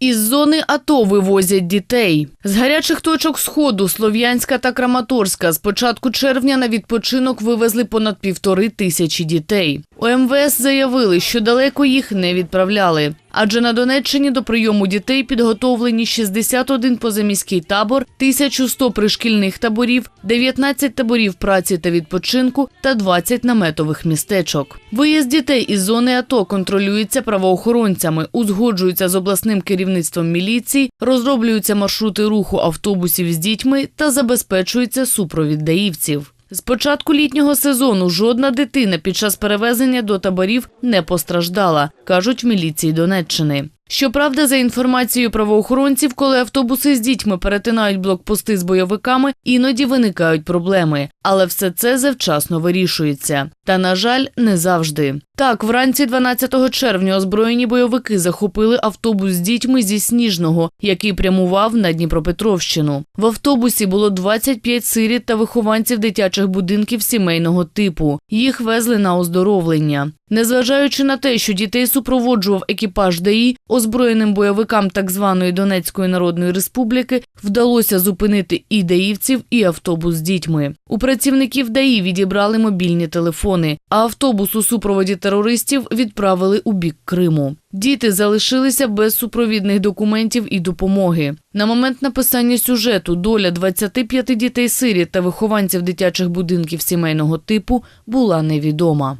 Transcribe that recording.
Із зони АТО вивозять дітей. З гарячих точок Сходу, Слов'янська та Краматорська з початку червня на відпочинок вивезли понад півтори тисячі дітей. У МВС заявили, що далеко їх не відправляли. Адже на Донеччині до прийому дітей підготовлені 61 позаміський табор, 1100 пришкільних таборів, 19 таборів праці та відпочинку та 20 наметових містечок. Виїзд дітей із зони АТО контролюється правоохоронцями, узгоджується з обласним керівництвом міліції, розроблюються маршрути руху автобусів з дітьми та забезпечується супровід даївців. З початку літнього сезону жодна дитина під час перевезення до таборів не постраждала, кажуть в міліції Донеччини. Щоправда, за інформацією правоохоронців, коли автобуси з дітьми перетинають блокпости з бойовиками, іноді виникають проблеми, але все це завчасно вирішується. Та, на жаль, не завжди. Так, вранці 12 червня озброєні бойовики захопили автобус з дітьми зі Сніжного, який прямував на Дніпропетровщину. В автобусі було 25 сиріт та вихованців дитячих будинків сімейного типу. Їх везли на оздоровлення. Незважаючи на те, що дітей супроводжував екіпаж ДАІ, озброєним бойовикам так званої Донецької Народної Республіки вдалося зупинити і даївців, і автобус з дітьми. У працівників ДАІ відібрали мобільні телефони, а автобус у супроводі терористів відправили у бік Криму. Діти залишилися без супровідних документів і допомоги. На момент написання сюжету доля 25 дітей сиріт та вихованців дитячих будинків сімейного типу була невідома.